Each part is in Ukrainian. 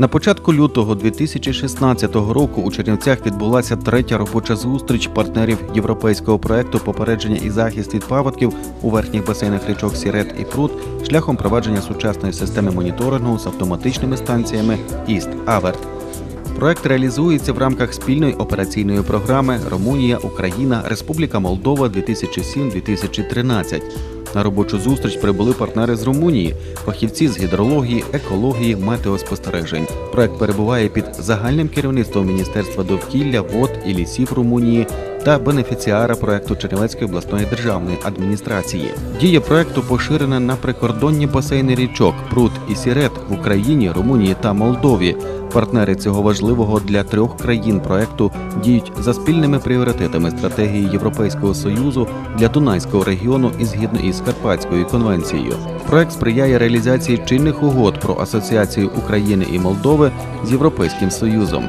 На початку лютого 2016 року у Чернівцях відбулася третя робоча зустріч партнерів європейського проекту попередження і захист від паводків у верхніх басейнах річок Сірет і Прут шляхом провадження сучасної системи моніторингу з автоматичними станціями Іст Аверт. Проект реалізується в рамках спільної операційної програми Румунія, Україна, Республіка Молдова 2007-2013. На робочу зустріч прибули партнери з Румунії, фахівці з гідрології, екології, метеоспостережень. Проект перебуває під загальним керівництвом Міністерства довкілля, вод і лісів Румунії та бенефіціара проекту Чернівецької обласної державної адміністрації. Дія проекту поширена на прикордонні басейни річок Прут і Сірет в Україні, Румунії та Молдові. Партнери цього важливого для трьох країн проекту діють за спільними пріоритетами стратегії Європейського союзу для Дунайського регіону і згідно із Карпатською конвенцією. Проект сприяє реалізації чинних угод про асоціацію України і Молдови з Європейським Союзом.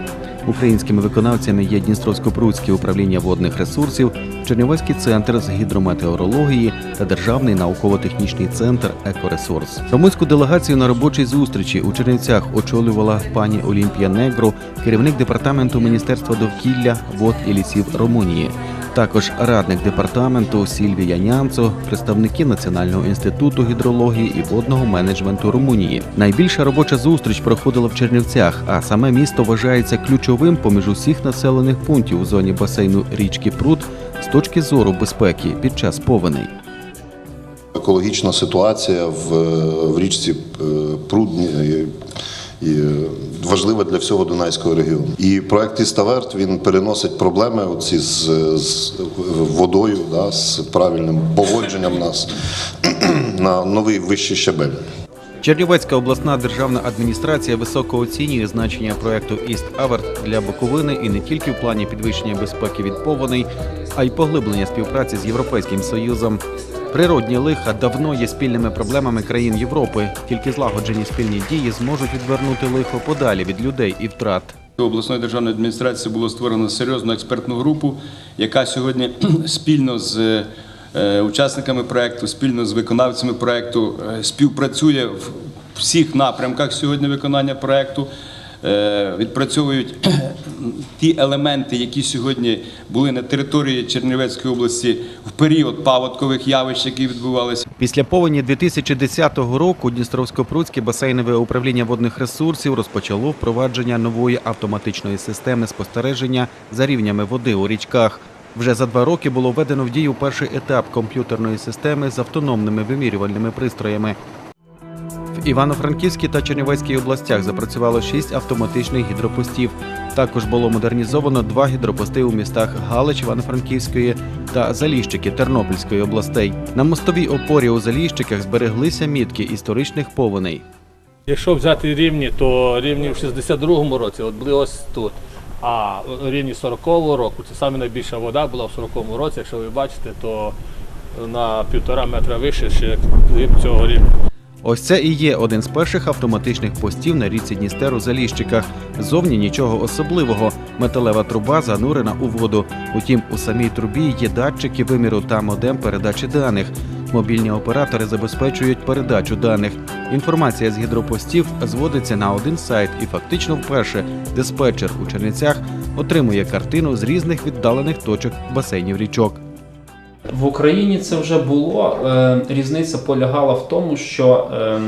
Українськими виконавцями є Дністровсько-Прудське управління водних ресурсів, Чернівецький центр з гідрометеорології та Державний науково-технічний центр Екоресурс. Румунську делегацію на робочій зустрічі у Чернівцях очолювала пані Олімпія Негру, керівник департаменту Міністерства довкілля, вод і лісів Румунії. Також радник департаменту Сільвія Нянцо, представники Національного інституту гідрології і водного менеджменту Румунії. Найбільша робоча зустріч проходила в Чернівцях, а саме місто вважається ключовим поміж усіх населених пунктів у зоні басейну річки Прут з точки зору безпеки під час повеней. Екологічна ситуація в, в річці е, Прудні і, і важлива для всього Дунайського регіону. І проект Іставерт він переносить проблеми оці з, з водою, да, з правильним поводженням нас на новий вищий щабель. Чернівецька обласна державна адміністрація високо оцінює значення проекту Іст Аверт для Буковини і не тільки в плані підвищення безпеки від повеней, а й поглиблення співпраці з Європейським Союзом. Природні лиха давно є спільними проблемами країн Європи. Тільки злагоджені спільні дії зможуть відвернути лихо подалі від людей і втрат. обласної державної адміністрації було створено серйозну експертну групу, яка сьогодні спільно з е, учасниками проекту, спільно з виконавцями проекту е, співпрацює в всіх напрямках сьогодні виконання проекту. Е, Відпрацьовують ті елементи, які сьогодні були на території Чернівецької області в період паводкових явищ, які відбувалися. Після повені 2010 року Дністровсько-Прудське басейнове управління водних ресурсів розпочало впровадження нової автоматичної системи спостереження за рівнями води у річках. Вже за два роки було введено в дію перший етап комп'ютерної системи з автономними вимірювальними пристроями. В Івано-Франківській та Чернівецькій областях запрацювало шість автоматичних гідропостів. Також було модернізовано два гідропости у містах Галич Івано-Франківської та Заліщики Тернопільської областей. На мостовій опорі у Заліщиках збереглися мітки історичних повеней. Якщо взяти рівні, то рівні в 62-му році от були ось тут. А рівні 40-го року це саме найбільша вода була в 40-му році. Якщо ви бачите, то на півтора метра вище ще цього рівня. Ось це і є один з перших автоматичних постів на річці Дністер у Заліщиках. Зовні нічого особливого. Металева труба занурена у воду. Утім, у самій трубі є датчики виміру та модем передачі даних. Мобільні оператори забезпечують передачу даних. Інформація з гідропостів зводиться на один сайт, і фактично вперше диспетчер у Чернівцях отримує картину з різних віддалених точок басейнів річок. В Україні це вже було. Е, Різниця полягала в тому, що е,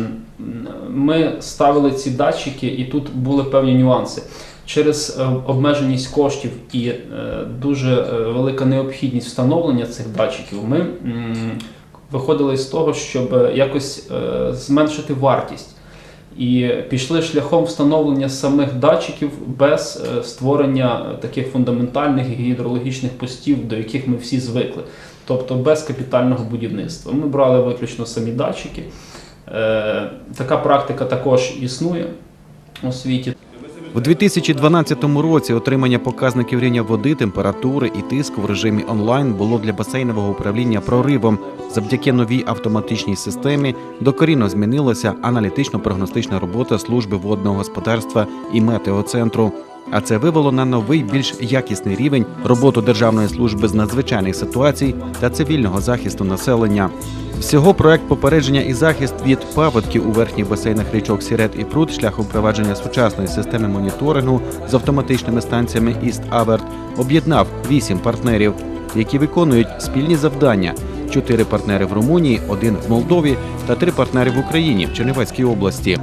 ми ставили ці датчики, і тут були певні нюанси. Через е, обмеженість коштів і дуже велика необхідність встановлення цих датчиків, ми виходили з того, щоб якось зменшити вартість. І пішли шляхом встановлення самих датчиків без створення таких фундаментальних гідрологічних постів, до яких ми всі звикли, тобто без капітального будівництва. Ми брали виключно самі датчики. Е, Така практика також існує у світі. У 2012 році отримання показників рівня води, температури і тиску в режимі онлайн було для басейнового управління проривом. Завдяки новій автоматичній системі докорінно змінилася аналітично-прогностична робота служби водного господарства і метеоцентру. А це вивело на новий, більш якісний рівень роботу Державної служби з надзвичайних ситуацій та цивільного захисту населення. Всього проект попередження і захист від паводків у верхніх басейнах річок Сірет і Прут шляхом впровадження сучасної системи моніторингу з автоматичними станціями Іст Аверт об'єднав вісім партнерів, які виконують спільні завдання. Чотири партнери в Румунії, один в Молдові та три партнери в Україні в Чернівецькій області.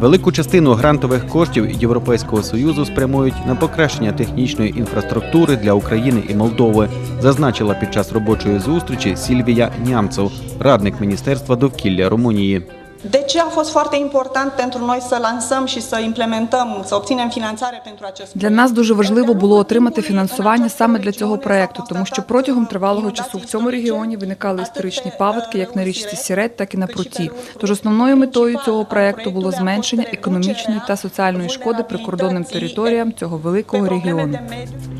Велику частину грантових коштів Європейського союзу спрямують на покращення технічної інфраструктури для України і Молдови, зазначила під час робочої зустрічі Сільвія Нямцев, радник Міністерства довкілля Румунії. De ce a fost foarte important pentru noi să lansăm și să implementăm, să obținem finanțare pentru acest Для нас дуже важливо було отримати фінансування саме для цього проекту, тому що протягом тривалого часу в цьому регіоні виникали історичні паводки як на річці Сірет, так і на пруті. Тож основною метою цього проекту було зменшення економічної та соціальної шкоди прикордонним територіям цього великого регіону.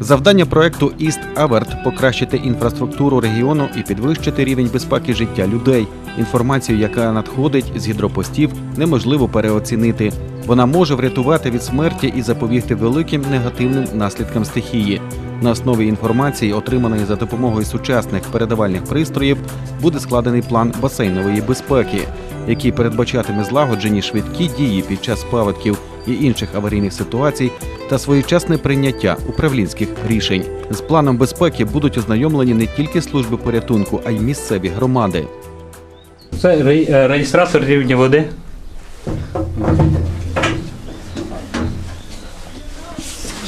Завдання проекту Іст Аверт покращити інфраструктуру регіону і підвищити рівень безпеки життя людей. Інформацію, яка надходить з гідропостів, неможливо переоцінити. Вона може врятувати від смерті і запобігти великим негативним наслідкам стихії. На основі інформації, отриманої за допомогою сучасних передавальних пристроїв, буде складений план басейнової безпеки, який передбачатиме злагоджені швидкі дії під час паводків і інших аварійних ситуацій та своєчасне прийняття управлінських рішень. З планом безпеки будуть ознайомлені не тільки служби порятунку, а й місцеві громади. Це е, реєстратор рівня води.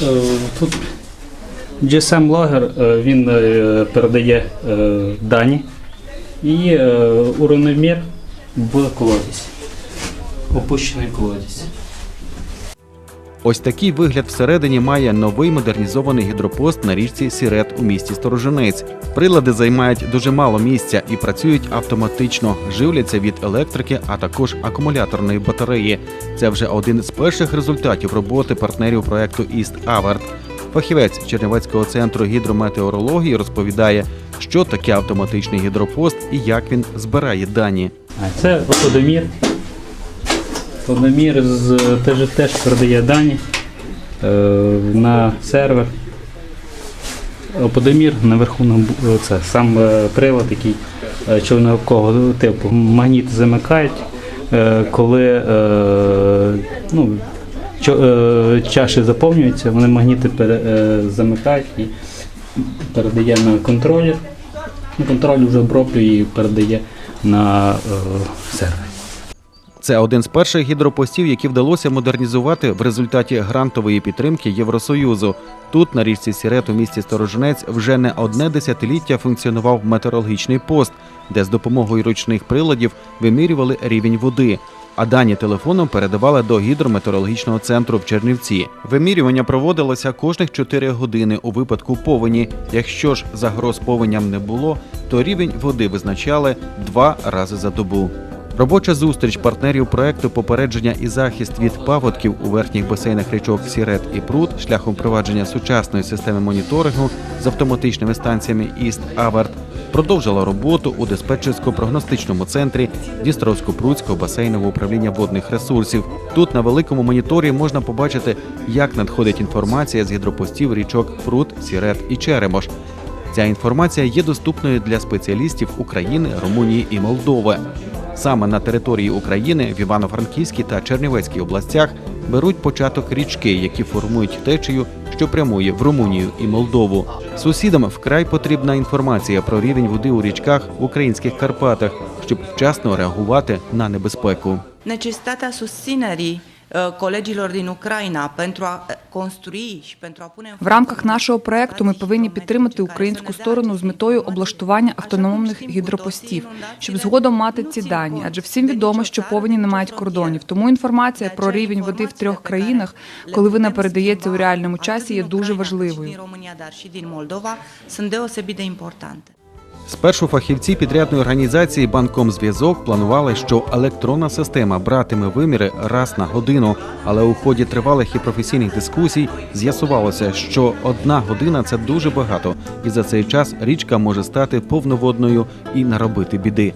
Е, Тут GSM-логер, е, він передає дані і уровнемір буде колодязь. Опущений колодязь. Ось такий вигляд всередині має новий модернізований гідропост на річці Сірет у місті Сторожинець. Прилади займають дуже мало місця і працюють автоматично, живляться від електрики, а також акумуляторної батареї. Це вже один з перших результатів роботи партнерів проекту Іст Аверт. Фахівець Чернівецького центру гідрометеорології розповідає, що таке автоматичний гідропост і як він збирає дані. Це водомір. Водомір з, теж, теж передає дані е, на сервер. Водомір наверху на це сам е, прилад, який е, човнового типу. Магніти замикають, е, коли ну, чаші заповнюються, вони магніти замикають і передає на контролер. Ну, Контроль вже оброблює і передає на сервер. Це один з перших гідропостів, які вдалося модернізувати в результаті грантової підтримки Євросоюзу. Тут, на річці Сірет у місті Сторожинець, вже не одне десятиліття функціонував метеорологічний пост, де з допомогою ручних приладів вимірювали рівень води. А дані телефоном передавали до гідрометеорологічного центру в Чернівці. Вимірювання проводилося кожних 4 години у випадку повені. Якщо ж загроз повеням не було, то рівень води визначали два рази за добу. Робоча зустріч партнерів проекту попередження і захист від паводків у верхніх басейнах річок Сірет і Прут шляхом впровадження сучасної системи моніторингу з автоматичними станціями Іст Аверт продовжила роботу у диспетчерсько-прогностичному центрі Дністровсько-Прутського басейнового управління водних ресурсів. Тут на великому моніторі можна побачити, як надходить інформація з гідропостів річок Прут, Сірет і Черемош. Ця інформація є доступною для спеціалістів України, Румунії і Молдови. Саме на території України в Івано-Франківській та Чернівецькій областях беруть початок річки, які формують течію, що прямує в Румунію і Молдову. Сусідам вкрай потрібна інформація про рівень води у річках в українських Карпатах, щоб вчасно реагувати на небезпеку. necesitatea susținerii colegilor din Ucraina pentru a uh, construi și pentru a pune В рамках нашого проекту ми повинні підтримати українську сторону з метою облаштування автономних гідропостів, щоб згодом мати ці дані. Адже всім відомо, що повені не мають кордонів. Тому інформація про рівень води в трьох країнах, коли вона передається у реальному часі, є дуже важливою. România, dar și din Moldova, sunt deosebit de importante. Спершу фахівці підрядної організації Банком зв'язок планували, що електронна система братиме виміри раз на годину. Але у ході тривалих і професійних дискусій з'ясувалося, що одна година це дуже багато, і за цей час річка може стати повноводною і наробити біди.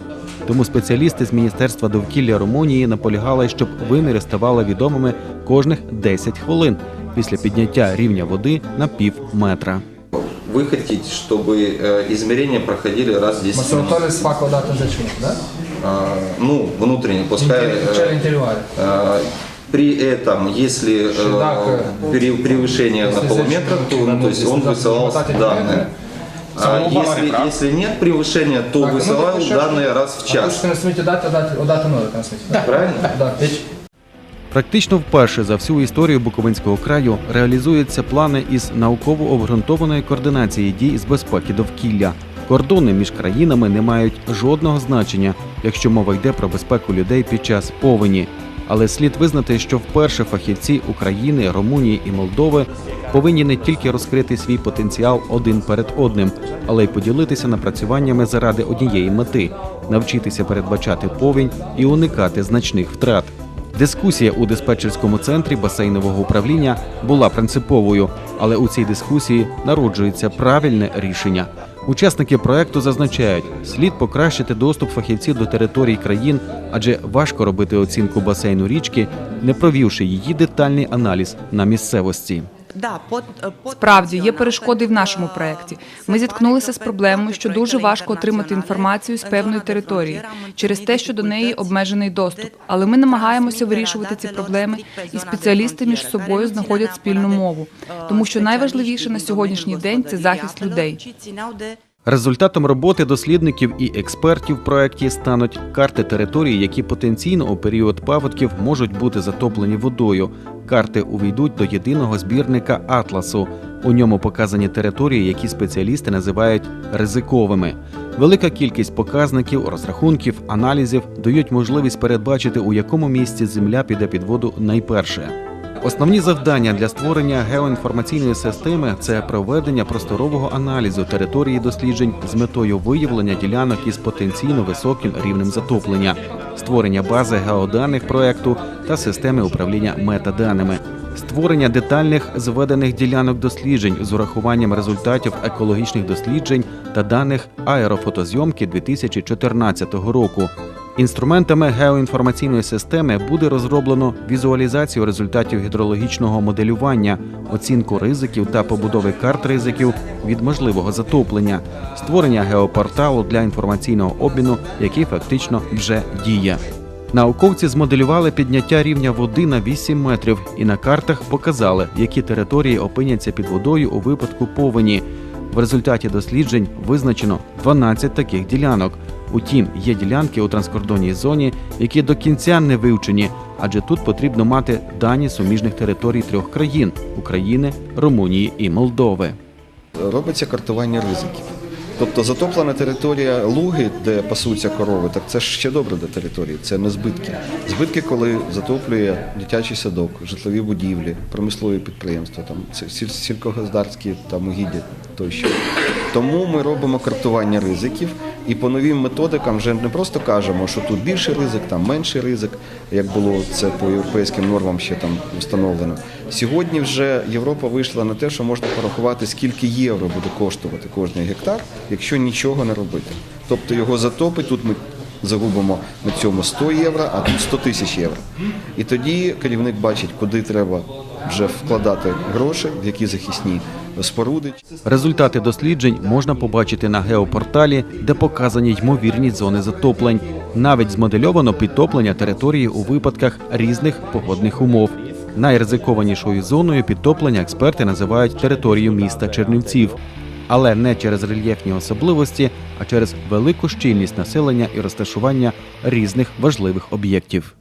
Тому спеціалісти з Міністерства довкілля Румунії наполягали, щоб виміри ставали відомими кожних 10 хвилин після підняття рівня води на пів метра. Вы хотите, чтобы э, измерения проходили раз в 10 минут? да? А, ну, внутренне, пускай... Э, э, при этом, если превышение на полметра, то, то есть он высылал данные. А если, если нет превышения, то высылал данные раз в час. Правильно? Да. Практично вперше за всю історію Буковинського краю реалізуються плани із науково обґрунтованої координації дій з безпеки довкілля. Кордони між країнами не мають жодного значення, якщо мова йде про безпеку людей під час повені. Але слід визнати, що вперше фахівці України, Румунії і Молдови повинні не тільки розкрити свій потенціал один перед одним, але й поділитися напрацюваннями заради однієї мети навчитися передбачати повінь і уникати значних втрат. Дискусія у диспетчерському центрі басейнового управління була принциповою, але у цій дискусії народжується правильне рішення. Учасники проекту зазначають, слід покращити доступ фахівців до територій країн, адже важко робити оцінку басейну річки, не провівши її детальний аналіз на місцевості. Pot, pot Справді є перешкоди в нашому că проєкті. Ми зіткнулися з проблемою, що дуже важко отримати інформацію з певної території через те, що до неї обмежений доступ. Але ми намагаємося вирішувати ці проблеми, і спеціалісти між собою знаходять спільну мову, тому що найважливіше на сьогоднішній день це захист людей. Результатом роботи дослідників і експертів в проєкті стануть карти територій, які потенційно у період паводків можуть бути затоплені водою. Карти увійдуть до єдиного збірника Атласу. У ньому показані території, які спеціалісти називають ризиковими. Велика кількість показників, розрахунків, аналізів дають можливість передбачити, у якому місці земля піде під воду найперше. Основні завдання для створення геоінформаційної системи це проведення просторового аналізу території досліджень з метою виявлення ділянок із потенційно високим рівнем затоплення, створення бази геоданих проекту та системи управління метаданими, створення детальних зведених ділянок досліджень з урахуванням результатів екологічних досліджень та даних аерофотозйомки 2014 року. Інструментами геоінформаційної системи буде розроблено візуалізацію результатів гідрологічного моделювання, оцінку ризиків та побудови карт ризиків від можливого затоплення, створення геопорталу для інформаційного обміну, який фактично вже діє. Науковці змоделювали підняття рівня води на 8 метрів і на картах показали, які території опиняться під водою у випадку повені. В результаті досліджень визначено 12 таких ділянок. Утім, є ділянки у транскордонній зоні, які до кінця не вивчені, адже тут потрібно мати дані суміжних територій трьох країн України, Румунії і Молдови. робиться картування ризиків. Тобто затоплена територія луги, де пасуться корови, так це ж ще добре для території, це не збитки. Збитки, коли затоплює дитячий садок, житлові будівлі, промислові підприємства, там сіль- сільськогосподарські там угіддя тощо. Тому ми робимо картування ризиків і по новим методикам вже не просто кажемо, що тут більший ризик, там менший ризик, як було це по європейським нормам ще там встановлено. Сьогодні вже Європа вийшла на те, що можна порахувати, скільки євро буде коштувати кожний гектар, якщо нічого не робити. Тобто його затопить, тут ми загубимо на цьому 100 євро, а тут 100 тисяч євро. І тоді керівник бачить, куди треба вже вкладати гроші, в які захисні споруди. Результати досліджень можна побачити на геопорталі, де показані ймовірні зони затоплень. Навіть змодельовано підтоплення території у випадках різних погодних умов. Найризикованішою зоною підтоплення експерти називають територію міста Чернівців, але не через рельєфні особливості, а через велику щільність населення і розташування різних важливих об'єктів.